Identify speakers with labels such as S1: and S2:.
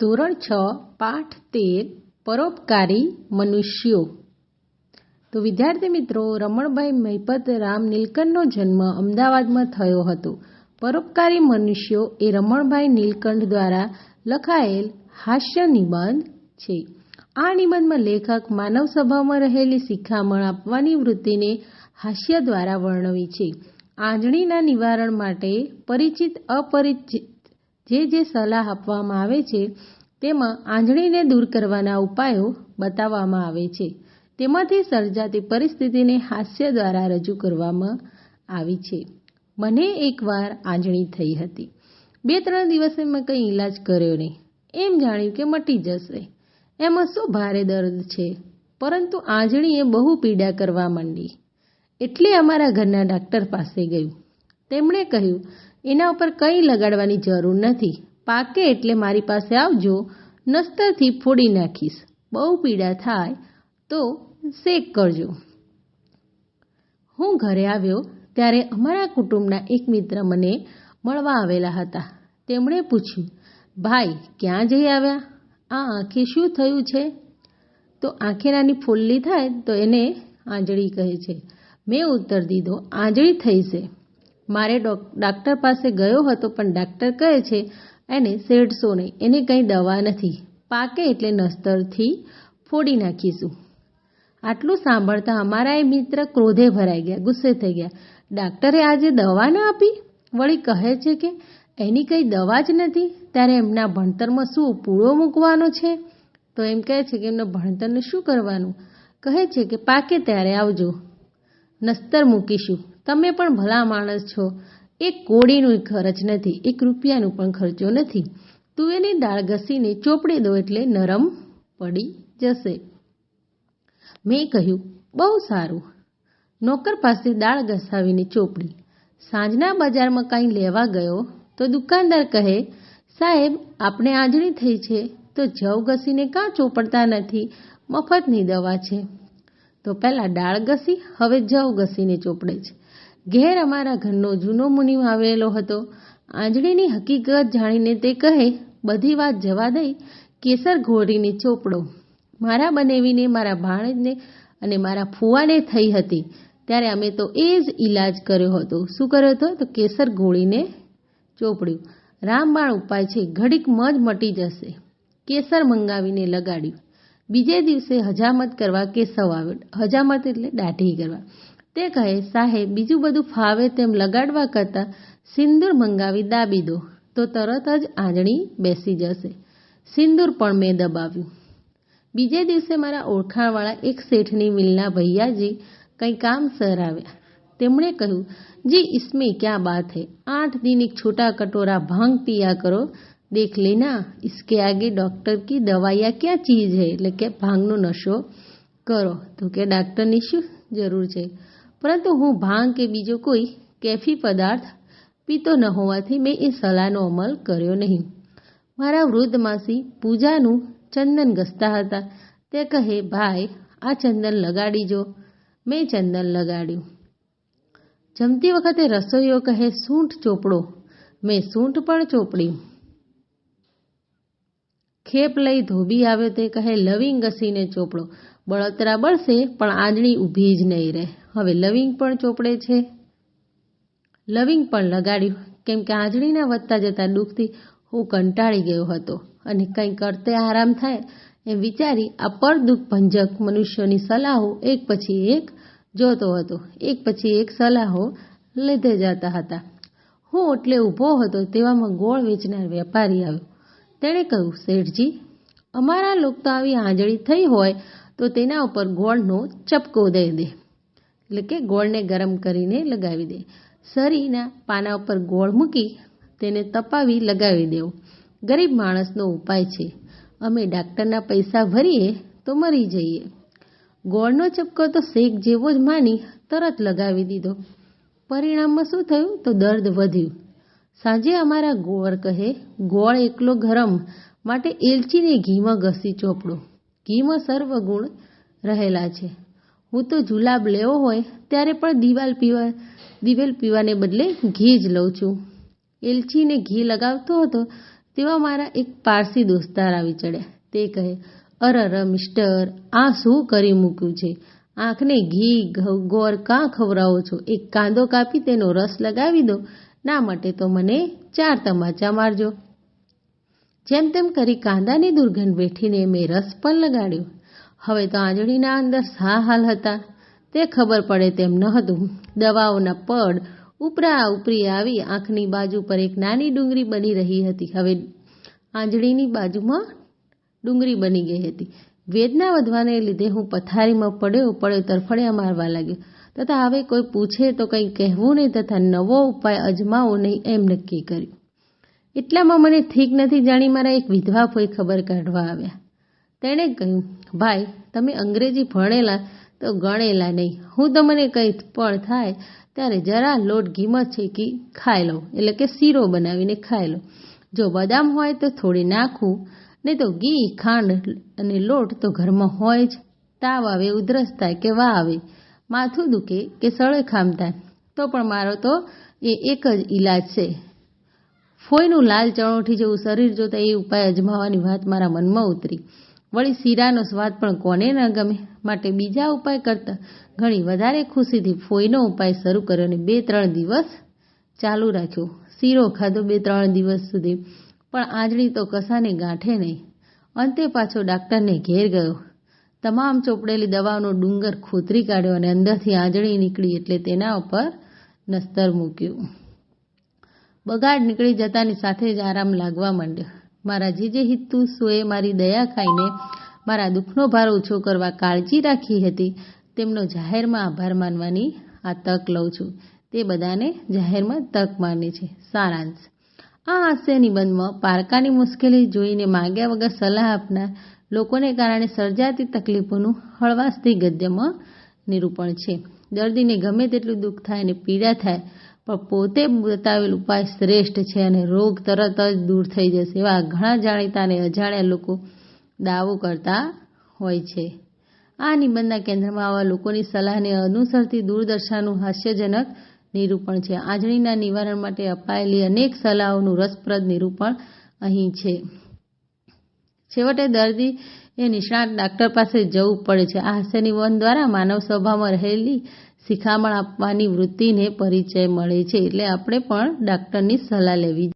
S1: ધોરણ છ, પાઠ તેર, પરોપકારી મનુષ્યો. તો વિદ્યાર્થી મિત્રો, રમણભાઈ મહિપત રામ નીલકંઠનો જન્મ અમદાવાદમાં થયો હતો. પરોપકારી મનુષ્યો એ રમણભાઈ નીલકંઠ દ્વારા લખાયેલ હાસ્ય નિબંધ છે. આ નિબંધમાં લેખક માનવ સ્વભાવમાં રહેલી શિખામણ આપવાની વૃત્તિને હાસ્ય દ્વારા વર્ણવી છે. આંજણીના નિવારણ માટે પરિચિત, અપરિચિત જે જે સલાહ આપવામાં આવે છે, તેમાં આંજણીને દૂર કરવાના ઉપાયો બતાવવામાં આવે છે. તેમાંથી સર્જાતી પરિસ્થિતિને હાસ્ય દ્વારા રજૂ કરવામાં આવી છે. મને એકવાર આંજણી થઈ હતી. બે ત્રણ દિવસે મેં કંઈ ઈલાજ કર્યો નહીં. એમ જાણ્યું કે મટી જશે. એમાં શું ભારે દર્દ છે? પરંતુ આંજણીએ બહુ પીડા કરવા માંડી. એટલે અમારા ઘરના ડાક્ટર પાસે ગયું. તેમણે કહ્યું એના ઉપર કંઈ લગાડવાની જરૂર નથી. પાકે એટલે મારી પાસે આવજો, નસ્તરથી ફોડી નાખીશ. બહુ પીડા થાય તો શેક કરજો. હું ઘરે આવ્યો ત્યારે અમારા કુટુંબના એક મિત્ર મને મળવા આવેલા હતા. તેમણે પૂછ્યું, ભાઈ, ક્યાં જઈ આવ્યા? આ આંખે શું થયું છે? તો આંખે નાની ફોલ્લી થાય તો એને આંજળી કહે છે, મેં ઉત્તર દીધો, આંજળી થઈ છે. મારે ડાક્ટર પાસે ગયો હતો પણ ડાક્ટર કહે છે, એને શેડશો નહીં. એને કંઈ દવા નથી. પાકે એટલે નસ્તરથી ફોડી નાખીશું. આટલું સાંભળતા અમારા એ મિત્ર ક્રોધે ભરાઈ ગયા, ગુસ્સે થઈ ગયા. ડાક્ટરે આજે દવા ના આપી? વળી કહે છે કે, એની કંઈ દવા જ નથી. ત્યારે એમના ભણતરમાં શું પૂળો મૂકવાનો છે? તો એમ કહે છે કે, એમના ભણતરને શું કરવાનું? કહે છે કે, પાકે ત્યારે આવજો. નસ્તર મૂકીશું. તમે પણ ભલા માણસ છો. એક કોડીનું ખર્ચ નથી, એક રૂપિયાનું પણ ખર્ચો નથી. તુવેરની દાળ ઘસીને ચોપડી દો એટલે નરમ પડી જશે. મેં કહ્યું, બહુ સારું. નોકર પાસે દાળ ઘસાવીને ચોપડી. સાંજના બજારમાં કંઈ લેવા ગયો તો દુકાનદાર કહે, સાહેબ, આપણે આંજણી થઈ છે, તો જવ ઘસીને કાં ચોપડતા નથી? મફતની દવા છે. તો પહેલાં દાળ ઘસી, હવે જવ ઘસીને ચોપડે છે. ઘેર અમારા ઘરનો જૂનો મુનિમ આવેલો હતો. આંજણીની હકીકત જાણીને તે કહે, બધી વાત જવા દઈ, કેસર ઘોડીને ચોપડો. મારા બનેવીને મારા ભાણેજને અને મારા ફુવાને થઈ હતી. ત્યારે અમે તો એ જ ઈલાજ કર્યો હતો. શું કર્યો હતો? તો કેસર ગોળીને ચોપડ્યું. રામબાણ ઉપાય છે, ઘડીક મજ મટી જશે. કેસર મંગાવીને લગાડ્યું. બીજે દિવસે હજામત કરવા કેસવ આવ્યો. હજામત એટલે દાઢી કરવા. તે કહે, સાહેબ, બીજું બધું ફાવે તેમ લગાડવા કરતાં સિંદૂર મંગાવી દાબી દો, તો તરત જ આંજણી બેસી જશે. સિંદૂર પણ મેં દબાવ્યું. બીજે દિવસે મારા ઓળખાણવાળા એક શેઠની મિલના ભૈયાજી કંઈ કામ સર આવ્યા. તેમણે કહ્યું, જી ઇસમે ક્યાં બાત હૈ? આઠ દિન એક છોટા કટોરા ભાંગ પિયા કરો. દેખ લેના ઇસકે આગે ડોક્ટર કી દવાયા ક્યાં ચીજ હૈ? એટલે કે ભાંગનો નશો કરો. તો કે, ડાક્ટર નિશુ જરૂર છે. પરંતુ હું ભાંગ કે બીજો કોઈ કેફી પદાર્થ પીતો ન હોવાથી મેં એ સલાહનો અમલ કર્યો નહીં. મારા વૃદ્ધ માસી પૂજાનું ચંદન ઘસતા હતા. તે કહે, ભાઈ, આ ચંદન લગાડી મેં ચંદન લગાડ્યું. જમતી વખતે રસોઈઓ કહે, સૂંઠ ચોપડો. મેં સૂંઠ પણ ચોપડ્યું. ખેપ લઈ ધોબી આવ્યો તે કહે, લવિંગ ઘસીને ચોપડો. બળતરા બળશે, પણ આંજળી ઊભી જ નહીં રહે. હવે લવિંગ પણ ચોપડે છે. લવિંગ પણ લગાડ્યું. કેમ કે આંજળીના વધતા જતા દુઃખથી હું કંટાળી ગયો હતો અને કંઈ કરતે આરામ થાય એમ વિચારી આ પર દુઃખ ભંજક મનુષ્યોની સલાહો એક પછી એક જોતો હતો. એક પછી એક સલાહો લીધે જતા હતા. હું એટલે ઊભો હતો તેવામાં ગોળ વેચનાર વેપારી આવ્યો. તેણે કહ્યું, શેઠજી, અમારા લોક તો આવી આંજળી થઈ હોય તો તેના ઉપર ગોળનો ચપકો દઈ દે. એટલે કે ગોળને ગરમ કરીને લગાવી દે. સરીના પાના ઉપર ગોળ મૂકી તેને તપાવી લગાવી દેવો. ગરીબ માણસનો ઉપાય છે. અમે ડાક્ટરના પૈસા ભરીએ તો મરી જઈએ. ગોળનો ચપકો તો શેક જેવો જ માની તરત લગાવી દીધો. પરિણામમાં શું થયું? તો દર્દ વધ્યું. સાંજે અમારા ગોળ કહે, ગોળ એકલો ગરમ, માટે એલચીને ઘીમાં ઘસી ચોપડો. ઘીમાં સર્વ ગુણ રહેલા છે. હું તો જુલાબ લેવો હોય ત્યારે પણ દિવાલ પીવા, દિવેલ પીવાને બદલે ઘી જ લઉં છું. એલચીને ઘી લગાવતો હતો તેવા મારા એક પારસી દોસ્તાર આવી ચડ્યા. તે કહે, અરર મિસ્ટર, આ શું કરી મૂક્યું છે? આંખને ઘી ગોળ કાં ખવડાવો છો? એક કાંદો કાપી તેનો રસ લગાવી દો. ના માટે તો મને ચાર તમાચા મારજો. જેમ તેમ કરી કાંદાની દુર્ગંધ વેઠીને મેં રસ પણ લગાડ્યો. હવે તો આંજળીના અંદર સા હાલ હતા. તે ખબર પડે તેમ ન હતું. દવાઓના પડ ઉપરા ઉપરી આવી આંખની બાજુ પર એક નાની ડુંગળી બની રહી હતી. હવે આંજળીની બાજુમાં ડુંગળી બની ગઈ હતી. વેદના વધવાને લીધે હું પથારીમાં પડ્યો પડ્યો, તરફડ્યા મારવા લાગ્યો. તથા હવે કોઈ પૂછે તો કંઈ કહેવું નહીં તથા નવો ઉપાય અજમાવો નહીં એમ નક્કી કર્યું. એટલામાં મને ઠીક નથી જાણી મારા એક વિધવા ફોઈ ખબર કાઢવા આવ્યા. તેણે કહ્યું, ભાઈ, તમે અંગ્રેજી ભણેલા તો ગણેલા નહીં. હું તમને કંઈ પણ થાય ત્યારે જરા લોટ ઘીમાં છેકી ખાઈ લો એટલે કે શીરો બનાવીને ખાઈ લો જો બદામ હોય તો થોડી નાખવું નહીં તો ઘી, ખાંડ અને લોટ તો ઘરમાં હોય જ. તાવ આવે, ઉધરસ થાય કે વા આવે. માથું દુખે કે સળેખામ થાય તો પણ મારો તો એ એક જ ઈલાજ છે. ફોઈનું લાલ ચણોઠી જેવું શરીર જોતા એ ઉપાય અજમાવાની વાત મારા મનમાં ઉતરી. વળી શીરાનો સ્વાદ પણ કોને ન ગમે? માટે બીજા ઉપાય કરતાં ઘણી વધારે ખુશીથી ફોઈનો ઉપાય શરૂ કર્યો અને બે ત્રણ દિવસ ચાલુ રાખ્યો. શીરો ખાધો બે ત્રણ દિવસ સુધી, પણ આંજળી તો કસાને ગાંઠે નહીં. અંતે પાછો ડાક્ટરને ઘેર ગયો. તમામ ચોપડેલી દવાનો ડુંગર ખોતરી કાઢ્યો અને અંદરથી આંજળી નીકળી એટલે તેના ઉપર નસ્તર મૂક્યું. બગાડ નીકળી જતાની સાથે જ આરામ લાગવા માંડ્યો. મારા જીજે હિતુસોએ મારી દયા ખાઈને મારા દુઃખનો ભાર ઓછો કરવા કાળજી રાખી હતી. તેમનો જાહેરમાં આભાર માનવાની આ તક લઉં છું. તે બધાને જાહેરમાં તક માની છે. સારાંશ. આ હાસ્ય નિબંધમાં પારકાની મુશ્કેલી જોઈને માગ્યા વગર સલાહ આપનાર લોકોને કારણે સર્જાતી તકલીફોનું હળવાશથી ગદ્યમાં નિરૂપણ છે. દર્દીને ગમે તેટલું દુઃખ થાય અને પીડા થાય પણ પોતે બતાવેલ ઉપાય શ્રેષ્ઠ છે અને રોગ તરત જ દૂર થઈ જશે એવા ઘણા જાણીતા અને અજાણ્યા લોકો દાવો કરતા હોય છે. આ નિબંધના કેન્દ્રમાં આવા લોકોની સલાહને અનુસરતી દૂરદર્શાનું હાસ્યજનક નિરૂપણ છે. આંજણીના નિવારણ માટે અપાયેલી અનેક સલાહોનું રસપ્રદ નિરૂપણ અહીં છે. છેવટે દર્દી એ નિષ્ણાત ડાક્ટર પાસે જવું પડે છે. આ હાસ્ય નિબંધ દ્વારા માનવ સ્વભાવમાં રહેલી શિખામણ આપવાની વૃત્તિને પરિચય મળે છે. એટલે આપણે પણ ડાક્ટરની સલાહ લેવી